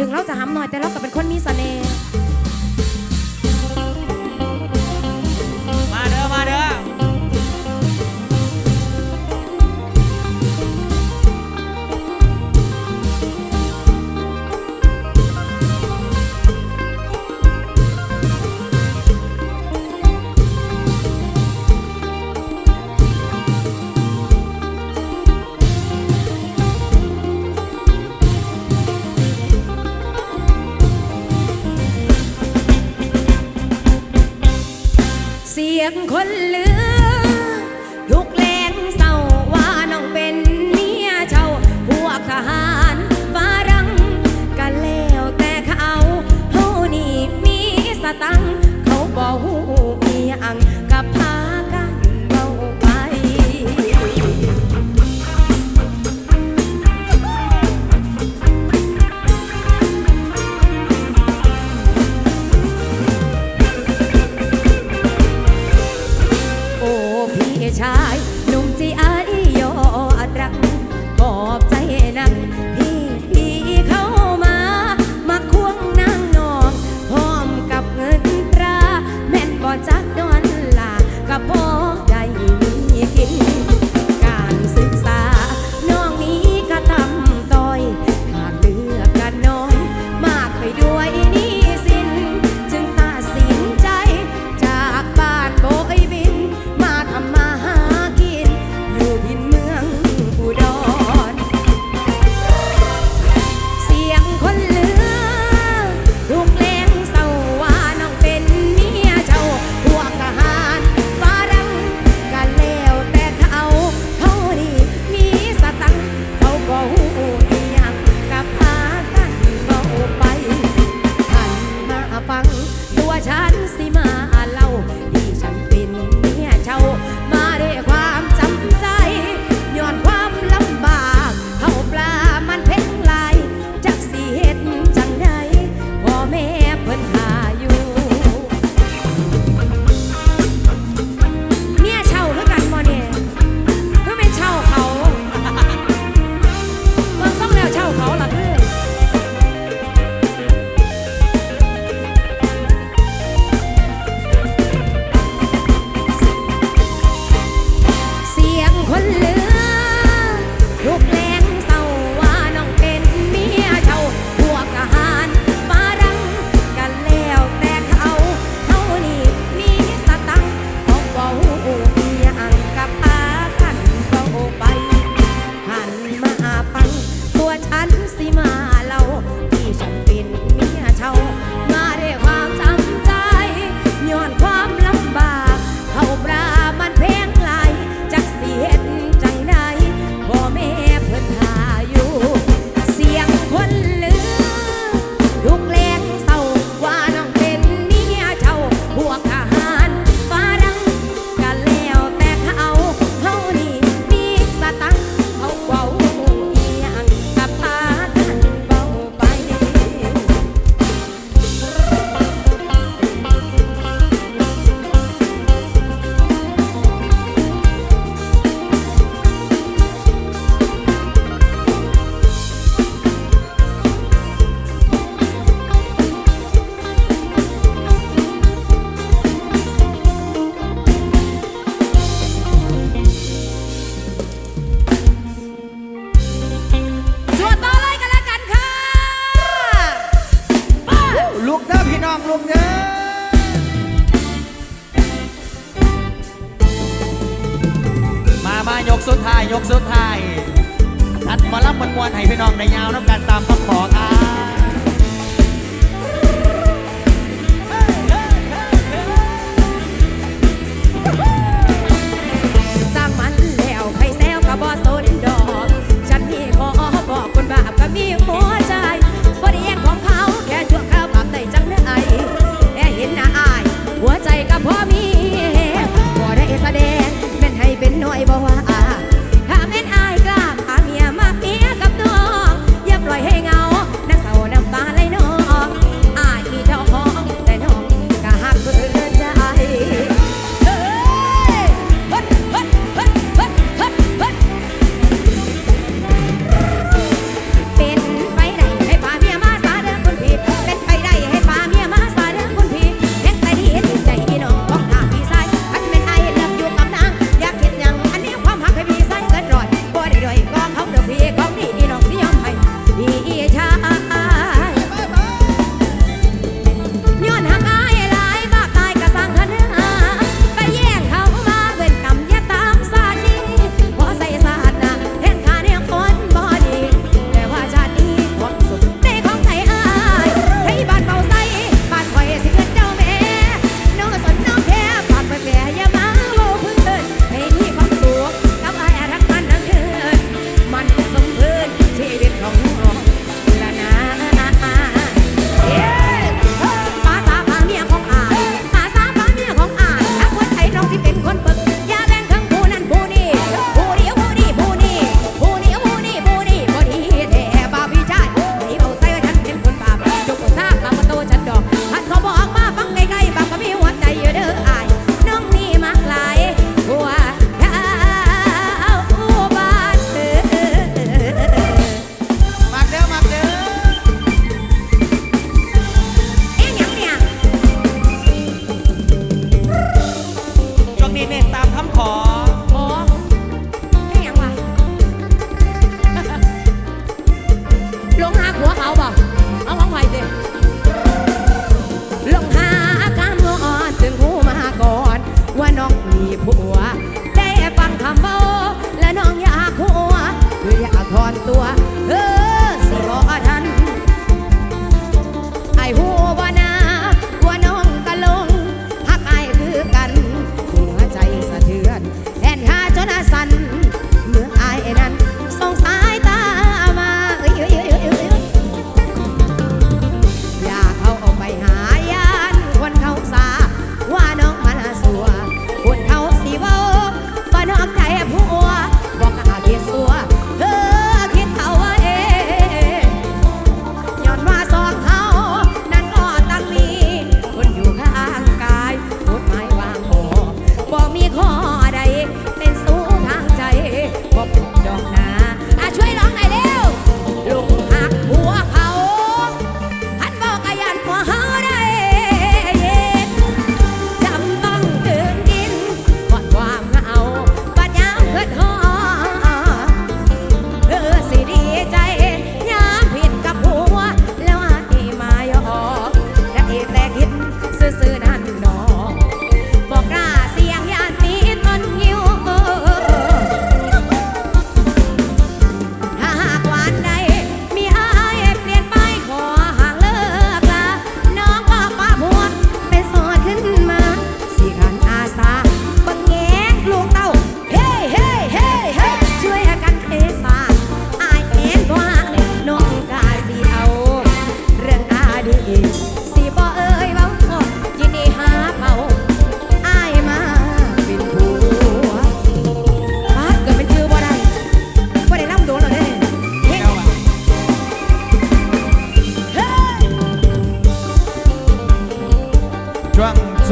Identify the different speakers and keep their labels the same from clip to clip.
Speaker 1: ถึงเราจะห้ำหน่อยแต่เราก็เป็นคนมีเสน่ห์
Speaker 2: i quyền quân lý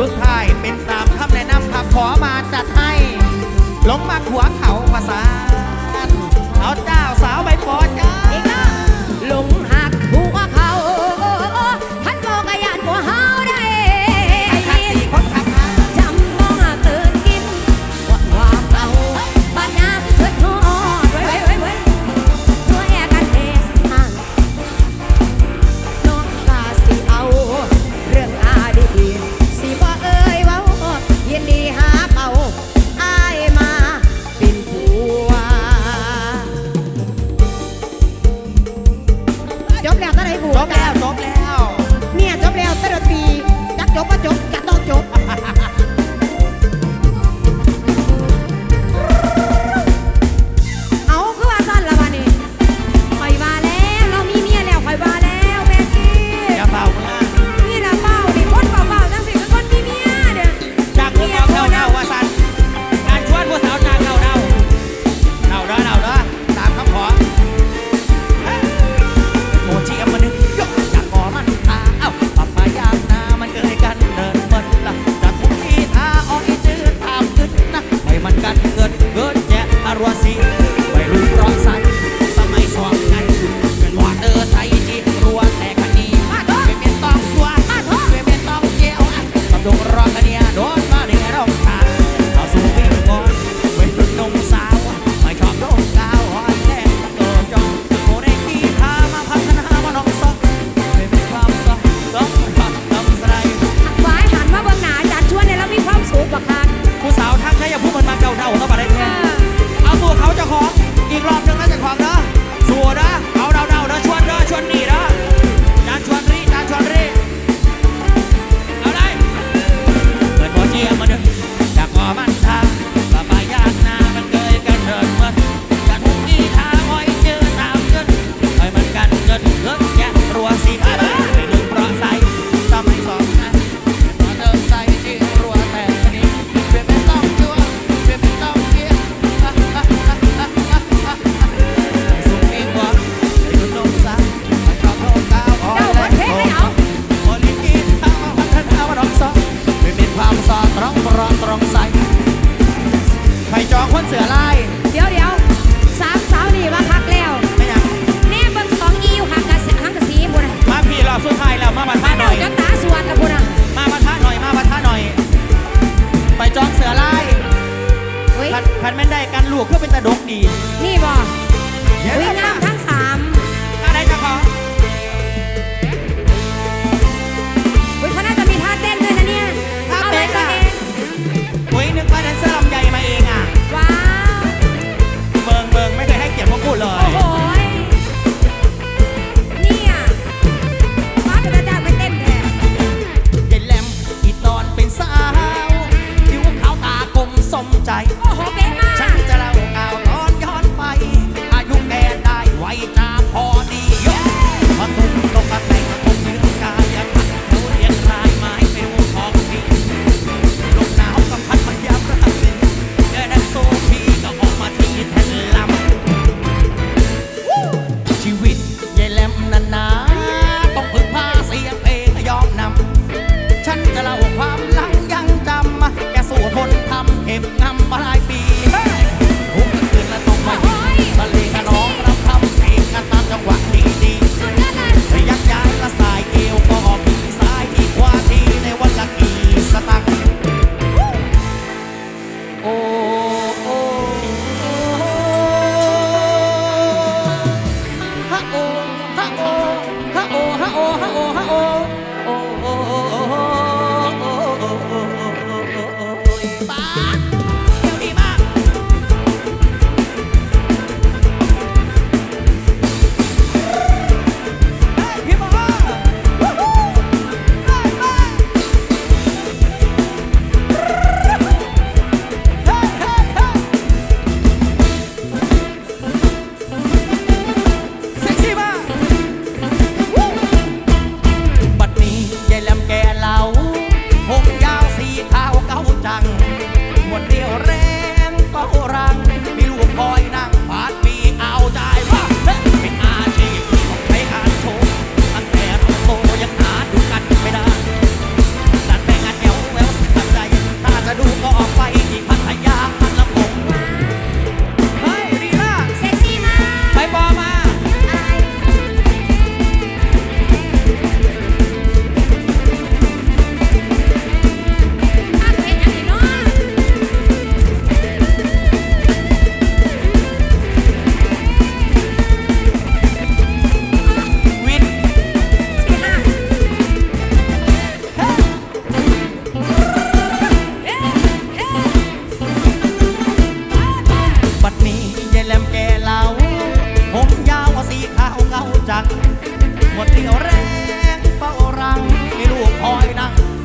Speaker 2: ด
Speaker 1: ท้ายเป็นสามคำแนะนำครับ
Speaker 2: ขอ
Speaker 1: มาจัดให้ลงมาหัวเขาภาษาเอาเจ้าสาวใบปอจ้า
Speaker 2: ลง จบมาจบ
Speaker 1: ใจ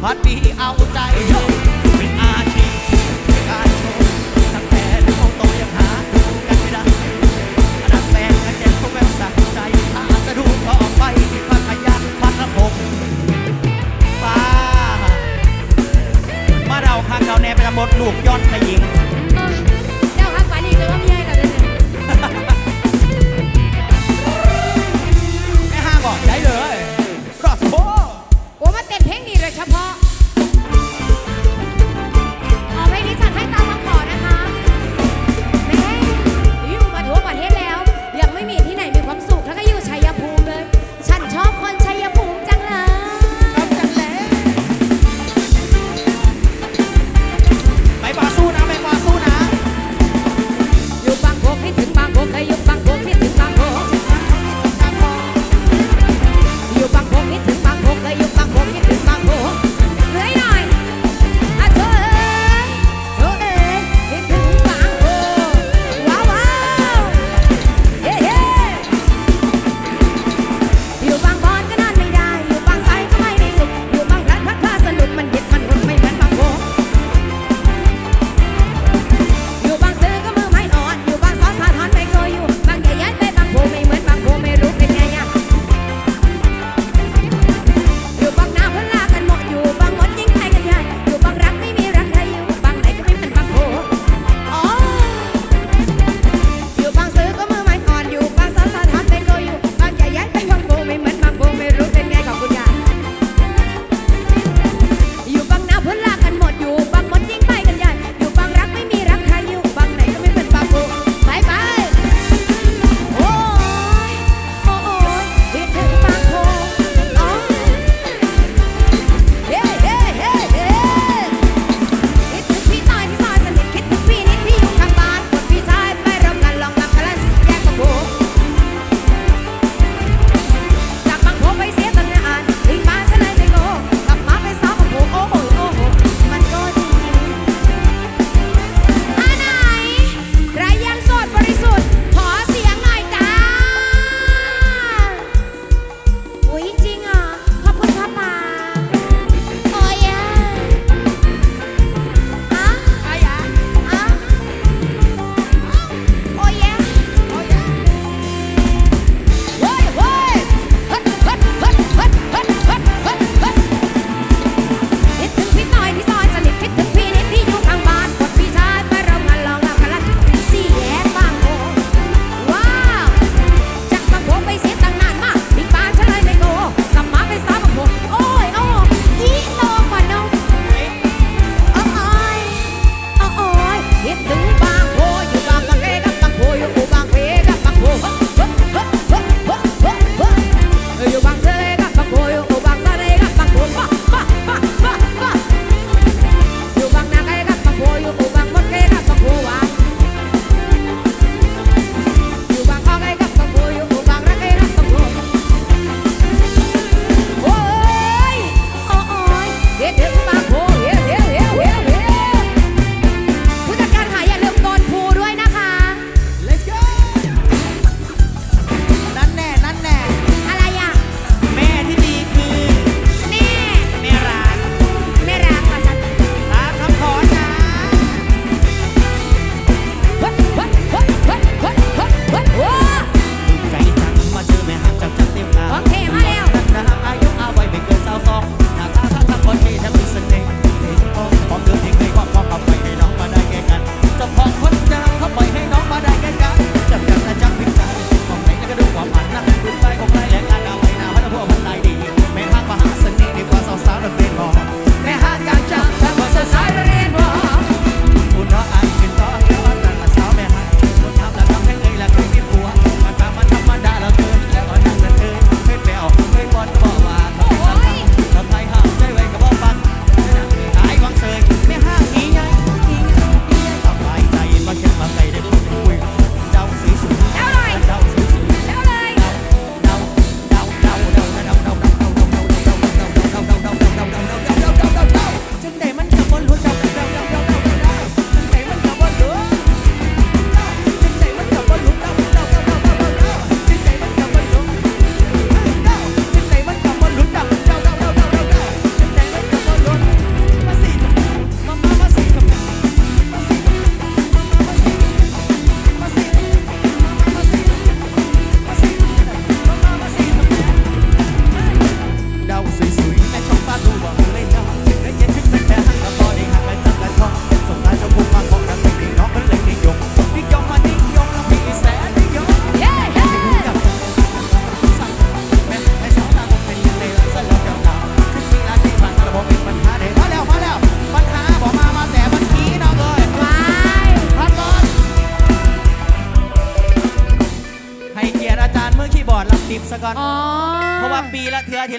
Speaker 1: พั
Speaker 2: ด
Speaker 1: ดีเอาใจ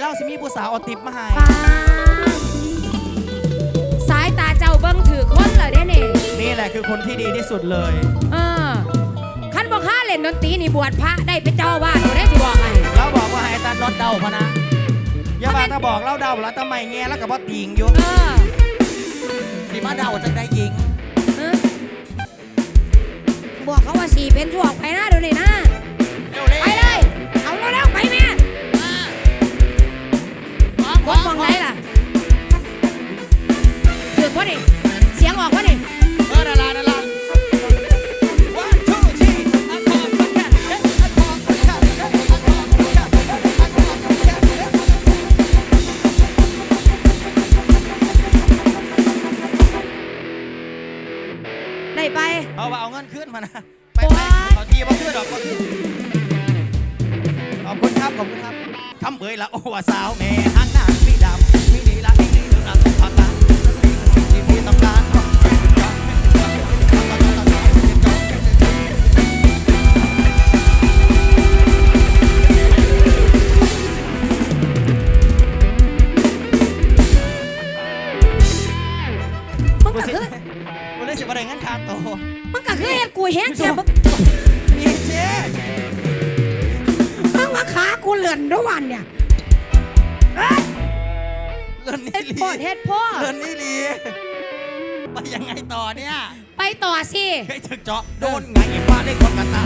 Speaker 1: เล่าสิมีผู้สาวเอาติปมาให้ปา
Speaker 2: ด
Speaker 1: สา
Speaker 2: ยตาเจ้า
Speaker 1: เบิ้
Speaker 2: งถือคนเลยเด้นี่
Speaker 1: นี่แหละคือคนที่ดีที่สุดเลย
Speaker 2: เออคันบอกข้าเล่นดนตรีนี่บวชพระได้เป็นเจ้าอาวาดอยู่ได้สิบอกให้
Speaker 1: แล้วบอกว่าให้ตาดอดเดาพะนะอย่ามาถ้าบอกเล่าเดาแล้วทำไมแง่แล้วกับว่าติงอยู่
Speaker 2: เออ
Speaker 1: สิมาเดาจังได้ยิง
Speaker 2: เออบอกเขาว่าสี่เป็นช่วงไปนะเดูนี่นะ
Speaker 1: เร็วเลย
Speaker 2: ไปเลย เอาเร็วๆไปแม่ กดมองไหนล่ะหยุดพอดิเสียงออกพอดิ
Speaker 1: เออดาราดารา one two three อันพออันแค่เอ๊ะอันพออันแค่เอ๊ะอันพออันแค่เอ๊ะอันพออันแค่เอ๊ะ
Speaker 2: ได้ไป
Speaker 1: เอาว่าเอาเงินขึ้นมานะไปไป
Speaker 2: โอ๊ย
Speaker 1: เอาทีมาขึ้นดอกมาขึ้นขอบคุณครับ ขอบคุณครับคำเบยละโอว่าสาวแม่ห้างหน้ามี
Speaker 2: อนทุกวันเนี่ยเอ้ย
Speaker 1: เรื่องนี้
Speaker 2: เฮ็ด
Speaker 1: ลี
Speaker 2: โพดเฮ็ดพ่อ
Speaker 1: เรื่องนี้ลีไปยังไงต่อเนี่ย
Speaker 2: ไปต่อสิ
Speaker 1: เคยถึกเจาะโดนไงฟ้าได้คนกระตา